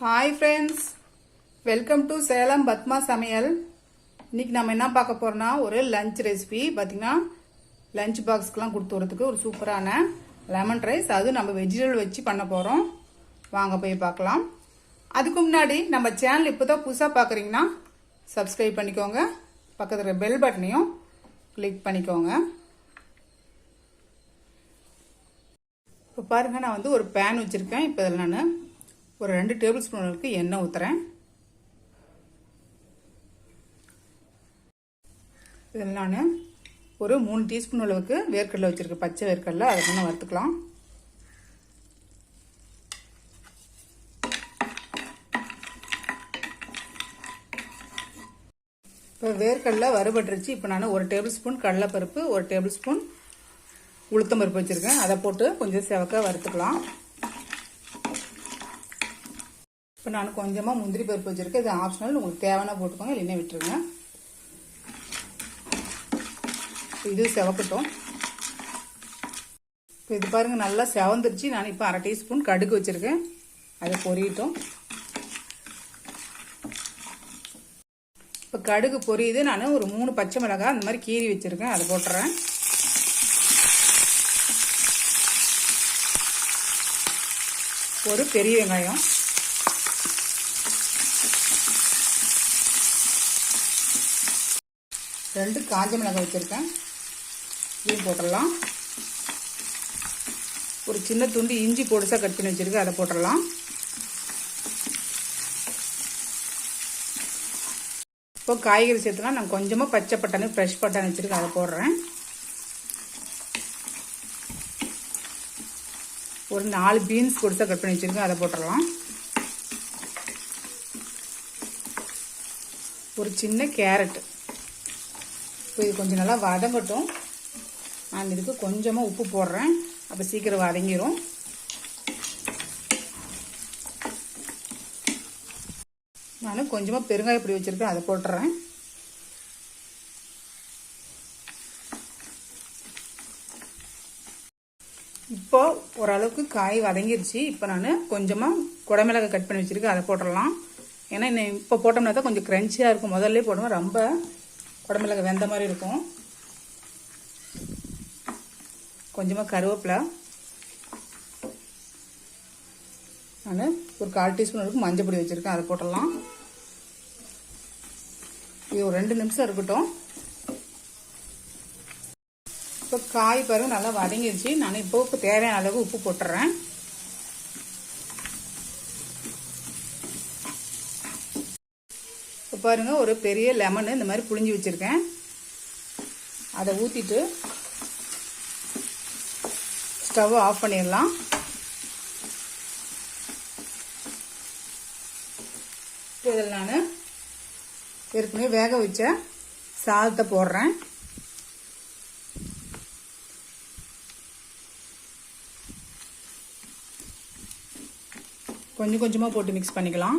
Hi friends welcome to Salem Padma சமையல் இன்னைக்கு நம்ம என்ன பார்க்க போகிறோன்னா ஒரு லஞ்ச் ரெசிபி பார்த்திங்கன்னா லஞ்ச் பாக்ஸ்க்கெலாம் கொடுத்து வரதுக்கு ஒரு சூப்பரான லெமன் ரைஸ் அதுவும் நம்ம வெஜிடபிள் வச்சு பண்ண போகிறோம் வாங்க போய் பார்க்கலாம். அதுக்கு முன்னாடி நம்ம சேனல் இப்போ தான் புதுசாக பார்க்குறீங்கன்னா சப்ஸ்கிரைப் பண்ணிக்கோங்க. பக்கத்தில் பெல் பட்டனையும் கிளிக் பண்ணிக்கோங்க. இப்போ பாருங்கள் நான் வந்து ஒரு பேன் வச்சுருக்கேன். இப்போ இதில் நான் ஒரு ரெண்டு டேபிள் ஸ்பூன் அளவுக்கு எண்ணெய் ஊற்றுறேன் இதில் நான் ஒரு மூணு டீஸ்பூன் அளவுக்கு வேர்க்கடலை வச்சுருக்கேன். பச்சை வேர்க்கடலை அதை கொஞ்சம் வறுத்துக்கலாம். இப்போ வேர்க்கடலை வறுபட்டுருச்சு. இப்போ நான் ஒரு டேபிள் ஸ்பூன் கடலைப்பருப்பு ஒரு டேபிள் ஸ்பூன் உளுத்தம் பருப்பு வச்சுருக்கேன். அதை போட்டு கொஞ்சம் செவக்க வறுத்துக்கலாம். இப்போ நான் கொஞ்சமாக முந்திரி பருப்பு வச்சுருக்கேன். இது ஆப்ஷனல் உங்களுக்கு தேவைன்னா போட்டுக்கோங்க. இல்லைன்னா விட்டுருங்க. இது செவக்கட்டும். இப்போ இது பாருங்கள் நல்லா செவந்துருச்சு. நான் இப்போ அரை டீஸ்பூன் கடுகு வச்சுருக்கேன். அதை பொரியட்டும். இப்போ கடுகு பொரியுது. நான் ஒரு மூணு பச்சை மிளகாய் அந்த மாதிரி கீறி வச்சுருக்கேன். அதை போட்டுறேன். ஒரு பெரிய வெங்காயம். ரெண்டு காஞ்ச மிளகாய் வச்சுருக்கேன். இதையும் போட்டுடலாம். ஒரு சின்ன துண்டு இஞ்சி பொடிசாக கட் பண்ணி வச்சுருக்கேன் அதை போட்டுடலாம். இப்போ காய்கறி சேர்த்துனா நான் கொஞ்சமாக பச்சை பட்டாணி ஃப்ரெஷ் பட்டாணி வச்சுருக்கேன் அதை போடுறேன். ஒரு நாலு பீன்ஸ் பொடிசாக கட் பண்ணி வச்சுருக்கேன் அதை போட்டுடலாம். ஒரு சின்ன கேரட். இப்போ இது கொஞ்சம் நல்லா வதங்கட்டும். நான் இதுக்கு கொஞ்சமாக உப்பு போடுறேன். அப்போ சீக்கிரம் வதங்கிடும் நான் கொஞ்சமாக பெருங்காய பொடி வச்சுருக்கேன் அதை போட்டுறேன். இப்போ ஓரளவுக்கு காய் வதங்கிருச்சு. இப்போ நான் கொஞ்சமாக குடமிளகை கட் பண்ணி வச்சுருக்கேன் அதை போட்டுடலாம் ஏன்னா இன்னும் இப்போ போட்டோம்னா தான் கொஞ்சம் க்ரன்ச்சியாக இருக்கும். முதல்ல போடுவோம் ரொம்ப குடமிளகை வெந்த மாதிரி இருக்கும். கொஞ்சமாக கருவேப்பிலை. நான் ஒரு கால் டீஸ்பூன் அளவுக்கு மஞ்சள் பொடி வச்சுருக்கேன். அதை போட்டுடலாம். இது ஒரு ரெண்டு நிமிஷம் இருக்கட்டும். இப்போ காய் பாருங்க நல்லா வதங்கிடுச்சு நான் இப்போ தேவையான அளவு உப்பு போட்டுறேன். பாருங்கள் பாருங்க ஒரு பெரிய லெமனு இந்த மாதிரி புளிஞ்சு வச்சுருக்கேன். அதை ஊற்றிட்டு ஸ்டவ் ஆஃப் பண்ணிடலாம். இதில் நான் ஏற்கனவே வேக வச்ச சாதத்தை போடுறேன். கொஞ்சம் கொஞ்சமாக போட்டு மிக்ஸ் பண்ணிக்கலாம்.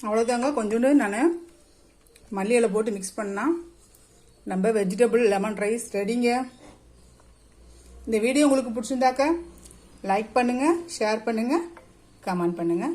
அவ்வளோதாங்க கொஞ்சோண்டு நான் மல்லி இலை போட்டு மிக்ஸ் பண்ணால் நம்ம வெஜிடபிள் லெமன் ரைஸ் ரெடிங்க இந்த வீடியோ உங்களுக்கு பிடிச்சிருந்தாக்க லைக் பண்ணுங்கள் ஷேர் பண்ணுங்கள் கமெண்ட் பண்ணுங்கள்